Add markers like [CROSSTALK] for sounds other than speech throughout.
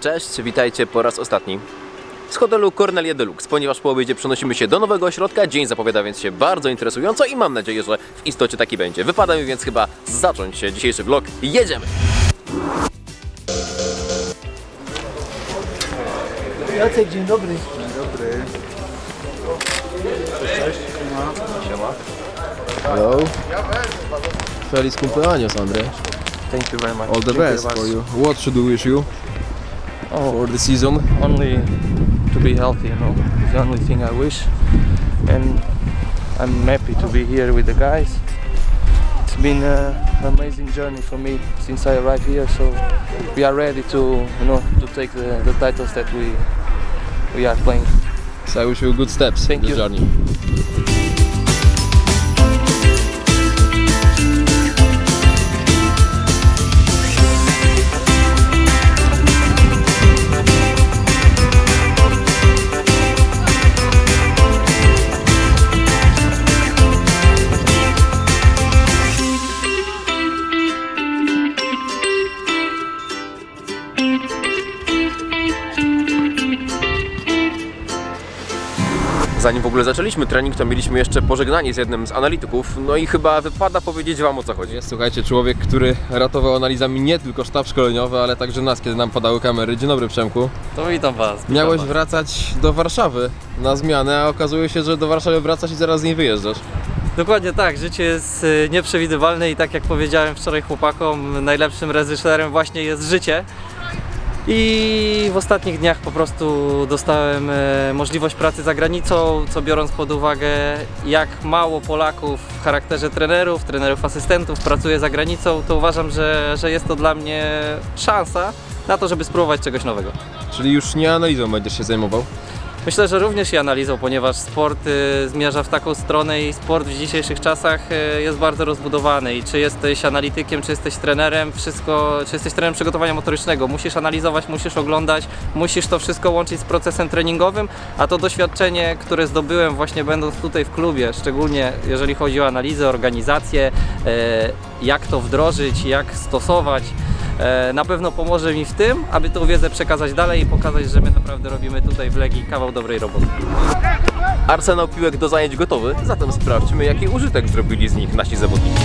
Cześć, witajcie po raz ostatni z hotelu Cornelia Deluxe, ponieważ po obiedzie przenosimy się do nowego ośrodka. Dzień zapowiada więc się bardzo interesująco i mam nadzieję, że w istocie taki będzie. Wypada mi więc chyba zacząć się dzisiejszy vlog. Jedziemy! Jacek, dzień dobry. Hello. Feliz cumpleaños, Andre. Thank you very much. All the Dziękuję best for you. What should we wish you Oh, for the season? only to be healthy, you know. It's the only thing I wish. And I'm happy to be here with the guys. It's been uh, an amazing journey for me since I arrived here. So we are ready to, you know, to take the, the titles that we we are playing. So I wish you good steps Thank in the you. journey. Zanim w ogóle zaczęliśmy trening, to mieliśmy jeszcze pożegnanie z jednym z analityków. No i chyba wypada powiedzieć Wam o co chodzi. Jest, słuchajcie, człowiek, który ratował analizami nie tylko sztab szkoleniowy, ale także nas, kiedy nam padały kamery. Dzień dobry, Przemku. To witam Was. witam Miałeś was. wracać do Warszawy na zmianę, a okazuje się, że do Warszawy wracasz i zaraz z niej wyjeżdżasz. Dokładnie tak, życie jest y, nieprzewidywalne i tak jak powiedziałem wczoraj chłopakom, najlepszym reżyserem właśnie jest życie. I w ostatnich dniach po prostu dostałem e, możliwość pracy za granicą, co biorąc pod uwagę jak mało Polaków w charakterze trenerów, trenerów asystentów pracuje za granicą, to uważam, że, że jest to dla mnie szansa na to, żeby spróbować czegoś nowego. Czyli już nie analizą będziesz się zajmował. Myślę, że również i analizą, ponieważ sport y, zmierza w taką stronę i sport w dzisiejszych czasach y, jest bardzo rozbudowany. I czy jesteś analitykiem, czy jesteś trenerem, wszystko, czy jesteś trenerem przygotowania motorycznego, musisz analizować, musisz oglądać, musisz to wszystko łączyć z procesem treningowym, a to doświadczenie, które zdobyłem właśnie będąc tutaj w klubie, szczególnie jeżeli chodzi o analizę, organizację, y, jak to wdrożyć, jak stosować, na pewno pomoże mi w tym, aby tą wiedzę przekazać dalej i pokazać, że my naprawdę robimy tutaj w Legii kawał dobrej roboty. Arsenał piłek do zajęć gotowy, zatem sprawdźmy jaki użytek zrobili z nich nasi zawodnicy.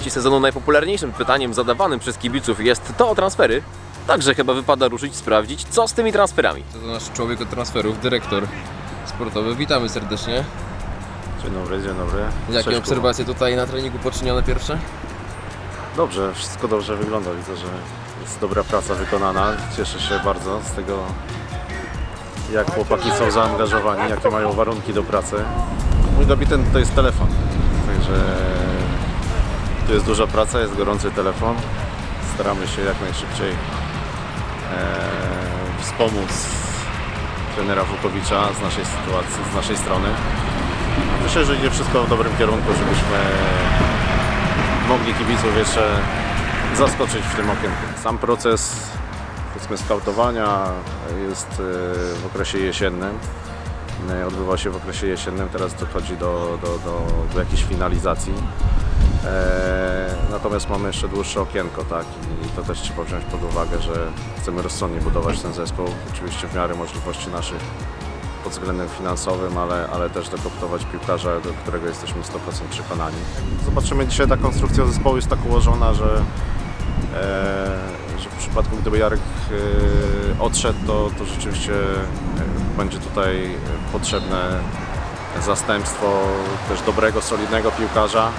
Części sezonu najpopularniejszym pytaniem zadawanym przez kibiców jest to o transfery. Także chyba wypada ruszyć sprawdzić, co z tymi transferami. To nasz człowiek od transferów, dyrektor sportowy. Witamy serdecznie. Dzień dobry, dzień dobry. Jakie Cześć, obserwacje tutaj na treningu poczynione pierwsze? Dobrze, wszystko dobrze wygląda. Widzę, że jest dobra praca wykonana. Cieszę się bardzo z tego, jak chłopaki są zaangażowani, jakie mają warunki do pracy. Mój gabinet to jest telefon, także tu jest duża praca, jest gorący telefon. Staramy się jak najszybciej e, wspomóc trenera Wukowicza z naszej sytuacji, z naszej strony. Myślę, że idzie wszystko w dobrym kierunku, żebyśmy mogli kibiców jeszcze zaskoczyć w tym okienku. Sam proces powiedzmy skautowania jest e, w okresie jesiennym. E, Odbywa się w okresie jesiennym, teraz dochodzi do, do, do, do jakiejś finalizacji. E, natomiast mamy jeszcze dłuższe okienko, tak, i to też trzeba wziąć pod uwagę, że chcemy rozsądnie budować ten zespół, oczywiście w miarę możliwości naszych pod względem finansowym, ale, ale też dokoptować piłkarza, do którego jesteśmy 100% przekonani. Zobaczymy dzisiaj ta konstrukcja zespołu jest tak ułożona, że, e, że w przypadku gdyby Jarek e, odszedł, to, to rzeczywiście e, będzie tutaj potrzebne zastępstwo też dobrego, solidnego piłkarza,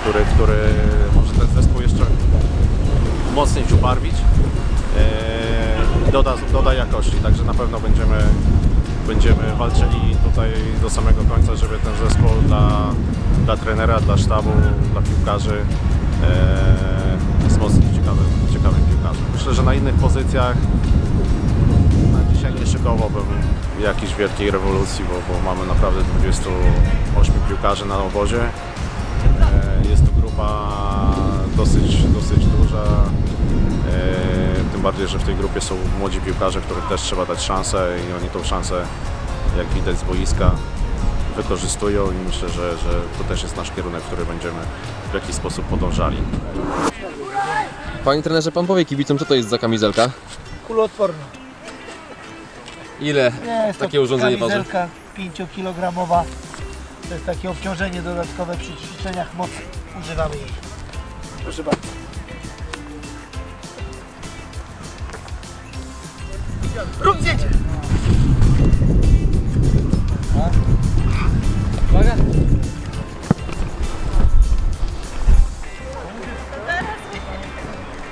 który, który może ten zespół jeszcze umocnić, ubarwić. E, doda, doda jakości, także na pewno będziemy, będziemy walczyli tutaj do samego końca, żeby ten zespół dla, dla trenera, dla sztabu, dla piłkarzy e, wzmocnić ciekawym, ciekawym piłkarzem. Myślę, że na innych pozycjach na dzisiaj nie szykowałbym jakiejś wielkiej rewolucji, bo, bo mamy naprawdę 28 piłkarzy na obozie. Dosyć, dosyć duża. E, Tym bardziej, że w tej grupie są młodzi piłkarze, którym też trzeba dać szansę i oni tą szansę, jak widać z boiska, wykorzystują i myślę, że, że to też jest nasz kierunek, w który będziemy w jakiś sposób podążali. Panie trenerze, pan powie kibicom, co to jest za kamizelka? Kuloodporna. Ile Nie, jest takie to urządzenie waży? kamizelka 5-kilogramowa. To jest takie obciążenie dodatkowe przy ćwiczeniach mocy. Używamy jej. Proszę bardzo. Rób zdjęcie!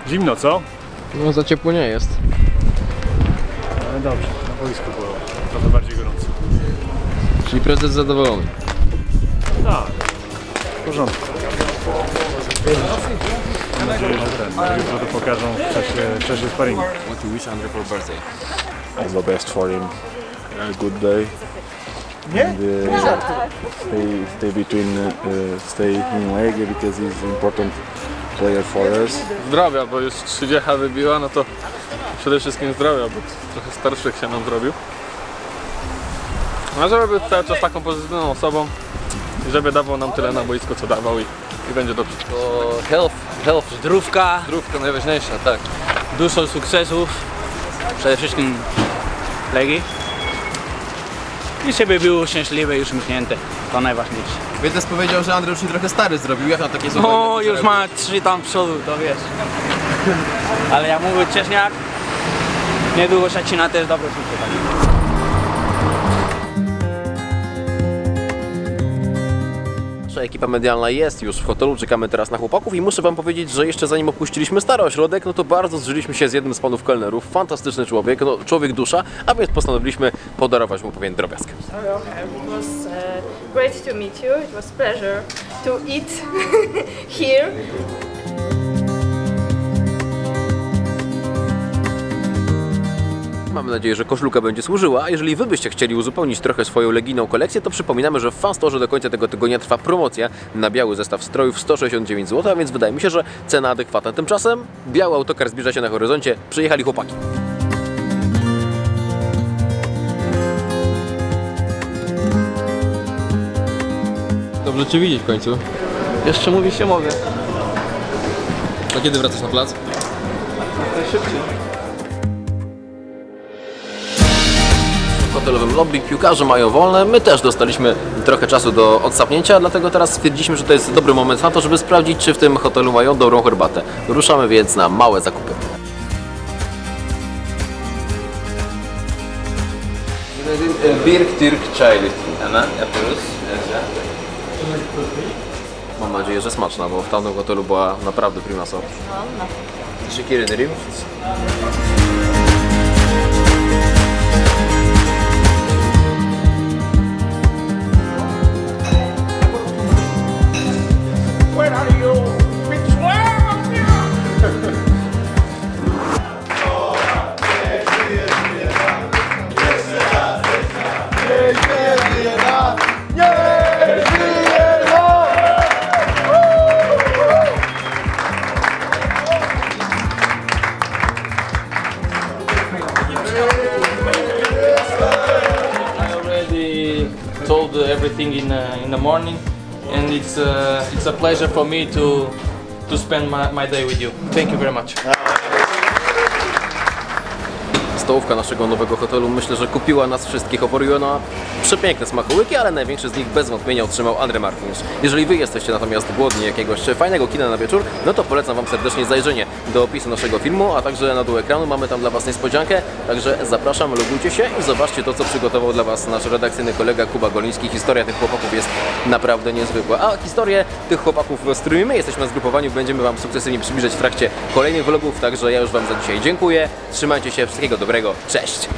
Zimno, co? No za ciepło nie jest. Ale dobrze, na boisku było trochę bardziej gorąco. Czyli prezes zadowolony. Tak, w porządku. Mam nadzieję, że to pokażą w czasie, w czasie sparingu. What you wish Andre for birthday? all the best for him. A good day. And, uh, stay, stay between, uh, stay in Legia because he's important player for us. zdrowia, bo już 30 wybiła, no to przede wszystkim zdrowia, bo trochę starszych się nam zrobił. No żeby był cały czas taką pozytywną osobą i żeby dawał nam tyle na boisku, co dawał i, i będzie dobrze. To health, health, zdrówka, Zdrówka najważniejsza, tak. dużo sukcesów, przede wszystkim Legii. I żeby był szczęśliwy i uśmiechnięty, to najważniejsze. Wiedz powiedział, że Andre już się trochę stary zrobił. Jak na takie słowa? No, już ma trzy tam przodu, to wiesz. [LAUGHS] Ale jak mówił Cześniak, niedługo zaczyna też dobre piłkę. Nasza ekipa medialna jest już w hotelu, czekamy teraz na chłopaków i muszę wam powiedzieć, że jeszcze zanim opuściliśmy stary ośrodek, no to bardzo zżyliśmy się z jednym z panów kelnerów, fantastyczny człowiek, no, człowiek dusza, a więc postanowiliśmy podarować mu pewien drobiazg. Hello, it was uh, great to meet you. It was pleasure to eat [LAUGHS] here. Mamy nadzieję, że koszulka będzie służyła, a jeżeli wy byście chcieli uzupełnić trochę swoją legijną kolekcję, to przypominamy, że w Fanstorze do końca tego tygodnia trwa promocja na biały zestaw strojów 169 zł, a więc wydaje mi się, że cena adekwatna. Tymczasem biały autokar zbliża się na horyzoncie, przyjechali chłopaki. Dobrze cię widzieć w końcu. Jeszcze mówi się mogę. A kiedy wracasz na plac? w hotelowym lobby, piłkarze mają wolne, my też dostaliśmy trochę czasu do odsapnięcia, dlatego teraz stwierdziliśmy, że to jest dobry moment na to, żeby sprawdzić, czy w tym hotelu mają dobrą herbatę. Ruszamy więc na małe zakupy. Türk Çay Mam nadzieję, że smaczna, bo w tamtym hotelu była naprawdę primasa. Teşekkür ederim. Told everything in uh, in the morning, and it's uh, it's a pleasure for me to to spend my, my day with you. Thank you very much. Stołówka naszego nowego hotelu myślę, że kupiła nas wszystkich. Oferuje ona przepiękne smakołyki, ale największy z nich bez wątpienia otrzymał Andre Martins. Jeżeli Wy jesteście natomiast głodni jakiegoś fajnego kina na wieczór, no to polecam Wam serdecznie zajrzenie do opisu naszego filmu, a także na dół ekranu mamy tam dla Was niespodziankę, także zapraszam, logujcie się i zobaczcie to, co przygotował dla Was nasz redakcyjny kolega Kuba Goliński. Historia tych chłopaków jest naprawdę niezwykła, a historię tych chłopaków, z którymi my jesteśmy na zgrupowaniu, będziemy Wam sukcesywnie przybliżać w trakcie kolejnych vlogów, także ja już Wam za dzisiaj dziękuję, trzymajcie się, wszystkiego dobrego, cześć!